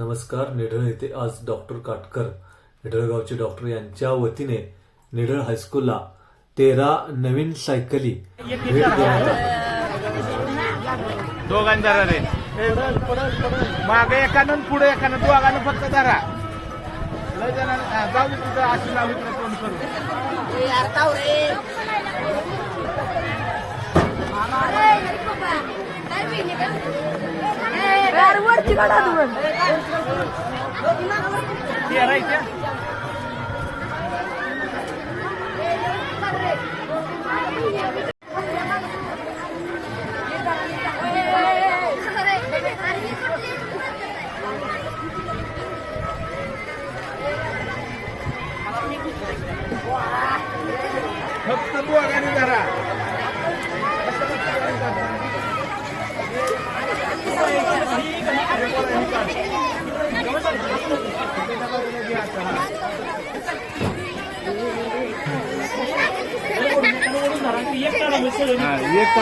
नमस्कार निढळ येथे आज डॉक्टर काटकर निढळगावचे डॉक्टर यांच्या वतीने निढळ हायस्कूलला तेरा नवीन सायकली भेट. दोघांनी धरा रे मागे एकानं पुढे एकानं दोघांना फक्त धरा लय जणांना हा, जाऊ दे तिथं अशी तोंड करू वरती काढा तुम्ही तेरा इथे फक्त दोघांनी धरा हा, एक करा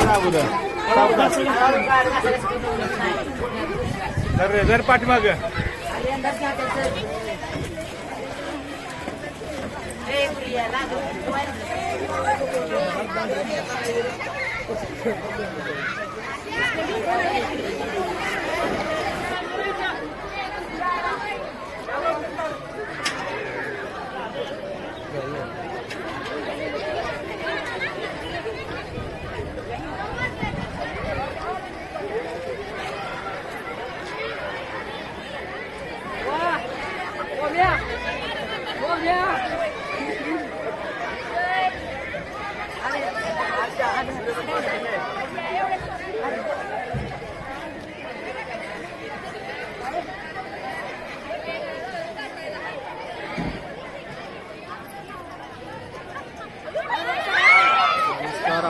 अगोदर धर रे धर पाठीमाग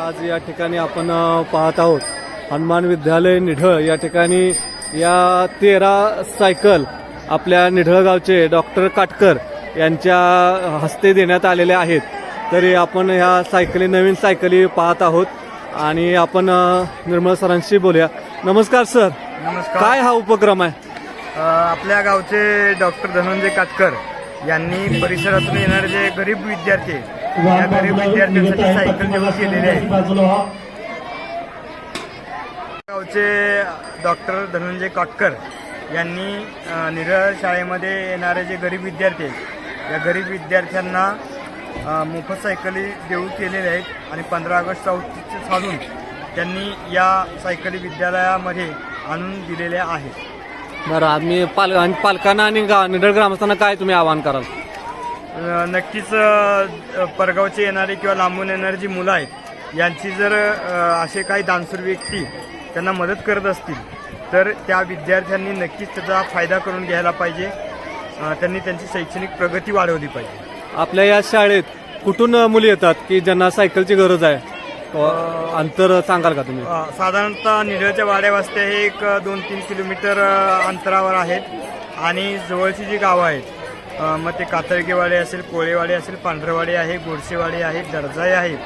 आज या ठिकाणी आपण पाहत आहोत. हनुमान विद्यालय निढळ या ठिकाणी या तेरा सायकल आपल्या निढळगावचे डॉक्टर काटकर यांच्या हस्ते देण्यात आलेल्या आहेत. तरी आपण ह्या सायकली नवीन सायकली पाहत आहोत आणि आपण निर्मळ सरांशी बोलूया. नमस्कार सर. नमस्कार. काय हा उपक्रम आहे? आपल्या गावचे डॉक्टर धनंजय काटकर यांनी परिसरातून येणारे जे गरीब विद्यार्थी आहेत, या गरीब विद्यार्थ्यांसाठी सायकल देऊ केलेले आहे. गावचे डॉक्टर धनंजय काटकर यांनी निरळ शाळेमध्ये येणारे जे गरीब विद्यार्थी आहेत या गरीब विद्यार्थ्यांना मोफत सायकली देऊ केलेल्या आहेत आणि पंधरा ऑगस्टचा औचित्य साधून त्यांनी या सायकली विद्यालयामध्ये आणून दिलेल्या आहेत. बरं आम्ही पाल आणि पालकांना आणि गा निढळ ग्रामस्थांना काय तुम्ही आवाहन कराल? नक्कीच परगावचे येणारे किंवा लांबून येणारी जी मुलं आहेत यांची जर असे काही दानशूर व्यक्ती त्यांना मदत करत असतील तर त्या विद्यार्थ्यांनी नक्कीच त्याचा फायदा करून घ्यायला पाहिजे. त्यांनी त्यांची शैक्षणिक प्रगती वाढवली पाहिजे. आपल्या या शाळेत कुठून मुली येतात की ज्यांना सायकलची गरज आहे? अंतर सांगाल का तुम्ही? साधारणतः निढळच्या वाड्या हे एक दोन तीन किलोमीटर अंतरावर आहेत. आणि जवळची जी गावं आहेत मग ते कातळगेवाडी असेल कोळेवाडी असेल पांढरवाडी आहे गोडसेवाडी आहे दर्जाई आहे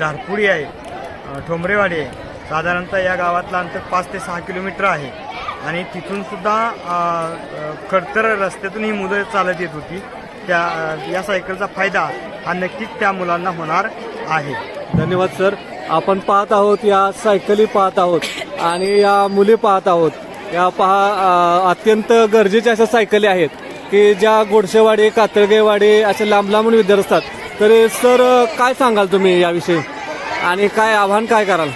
धारपुडी आहे ठोंबरेवाडी आहे. साधारणतः या गावातलं अंतर पाच ते सहा किलोमीटर आहे. आणि तिथूनसुद्धा खडतर रस्त्यातून ही मुलं चालत येत होती. त्या या सायकलचा फायदा हा नक्कीच त्या मुलांना होणार आहे. धन्यवाद सर. आपण पाहत आहोत या सायकली पाहत आहोत आणि या मुली पाहत आहोत. या पहा अत्यंत गरजेच्या अशा सायकली आहेत. की ज्या गोडसेवाडी कातळगेवाडी असे लांब लांबून विद्यार्थी असतात. तर सर काय सांगाल तुम्ही याविषयी? आणि काय आव्हान काय कराल?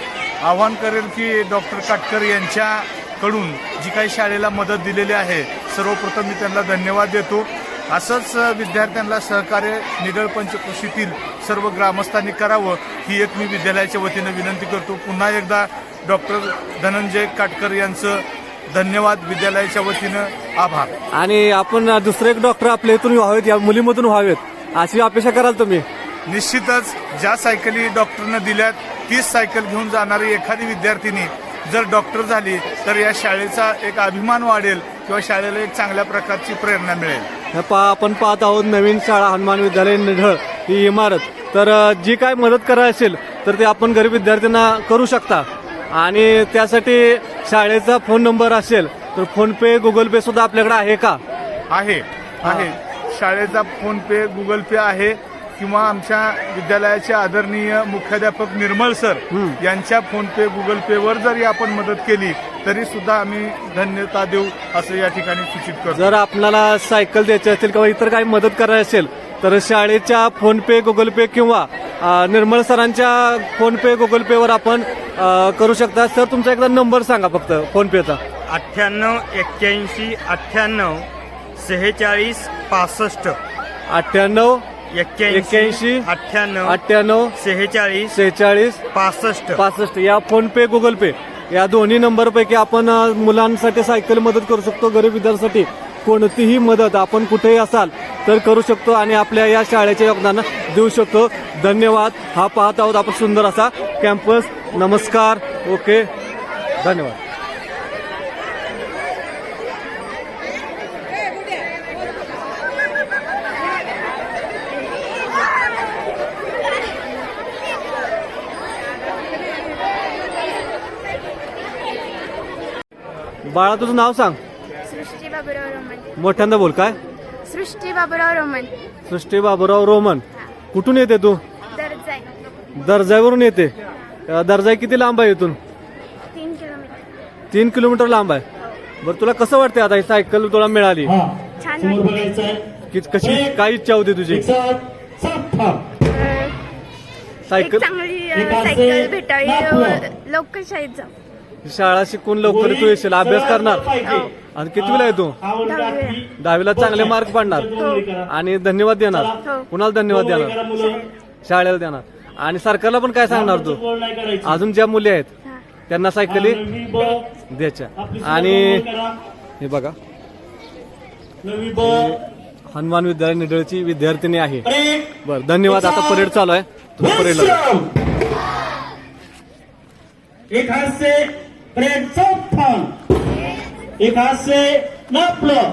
आव्हान करेल की डॉक्टर काटकर यांच्याकडून जी काही शाळेला मदत दिलेली आहे सर्वप्रथम मी त्यांना धन्यवाद देतो. असंच विद्यार्थ्यांना सहकार्य निडळ पंचकृषीतील सर्व ग्रामस्थांनी करावं ही एक मी विद्यालयाच्या वतीनं विनंती करतो. पुन्हा एकदा डॉक्टर धनंजय काटकर यांचं धन्यवाद विद्यालयाच्या वतीनं. आभार. आणि आपण दुसरे एक डॉक्टर आपल्या इथून व्हावेत या मुलीमधून व्हावेत. अशी अपेक्षा कराल तुम्ही. निश्चितच ज्या सायकली डॉक्टरनं दिल्यात तीच सायकल घेऊन जाणारी एखादी विद्यार्थिनी जर डॉक्टर झाली तर या शाळेचा एक अभिमान वाढेल किंवा शाळेला एक चांगल्या प्रकारची प्रेरणा मिळेल. हे पहा आपण पाहत आहोत नवीन शाळा हनुमान विद्यालय निढळ ही इमारत. तर अ, जी काय मदत करायची असेल तर ते आपण गरीब विद्यार्थ्यांना करू शकता. आणि त्यासाठी शाळेचा फोन नंबर असेल तर फोन पे गुगल पे सुद्धा आपल्याकडे आहे का? आहे आहे. शाळेचा फोन पे गुगल पे आहे किंवा आमच्या विद्यालयाचे आदरणीय मुख्याध्यापक निर्मळ सर. यांच्या फोन पे गुगल पे वर जरी आपण मदत केली तरी सुद्धा आम्ही धन्यता देऊ असं या ठिकाणी सूचित करतो. जर आपल्याला सायकल द्यायची असेल किंवा इतर काही मदत करायची असेल तर शाळेच्या फोन पे गुगल पे किंवा निर्मळ सरांच्या फोन पे गुगल पेवर आपण करू शकता. सर तुमचा एकदा नंबर सांगा फक्त फोन पेचा अठ्ठ्याण्णव एक्क्याऐंशी अठ्ठ्याण्णव सेहेचाळीस पासष्ट. अठ्ठ्याण्णव एक्क्याऐंशी अठ्ठ्याण्णव अठ्ठ्याण्णव सेहेचाळीस सेहेचाळीस पासष्ट. पासष्ट. या फोन पे गुगल पे या दोन्ही नंबरपैकी आपण मुलांसाठी सायकल मदत करू शकतो. गरीब विद्यार्थ्यांसाठी कोणतीही मदत आपण कुठेही असाल तर करू शकतो आणि आपल्या या शाळेच्या योगदान देऊ शकतो. धन्यवाद. हा पाहत आहोत आपण सुंदर असा कॅम्पस. नमस्कार. ओके. धन्यवाद. बाळा तुझं नाव सांग. सृष्टी बाबूराव रोमन. मोठ्यांदा बोल काय? सृष्टी बाबूराव रोमन. सृष्टी बाबूराव रोमन. कुठून येते तू? दर्जाय दर्जावरून येते. अ, दर्जा किती लांब आहे इथून? तीन किलोमीटर. तीन किलोमीटर लांब आहे. बरं तुला कसं वाटते आता ही सायकल तुला मिळाली? छान वाटते की कशी काय इच्छा होती तुझी? एक सायकल? चांगली अ, सायकल भेटावी. अ, लवकर शाळेत जाऊ. शाळा शिकून लवकर तू येशील. अभ्यास करणार. आणि कितवीला आहे तू? दहावीला. चांगले मार्क पाडणार. आणि धन्यवाद देणार. हो. कुणाला धन्यवाद देणार? शाळेला. देणार. आणि सरकारला पण काय सांगणार तू? अजून ज्या मुली आहेत हा. त्यांना सायकली द्यायच्या. आणि हे बघा. हनुमान विद्यालय निडळची विद्यार्थिनी आहे. बर धन्यवाद. आता परेड चालू आहे. तुम्ही परेडला एक एक हात से नापलं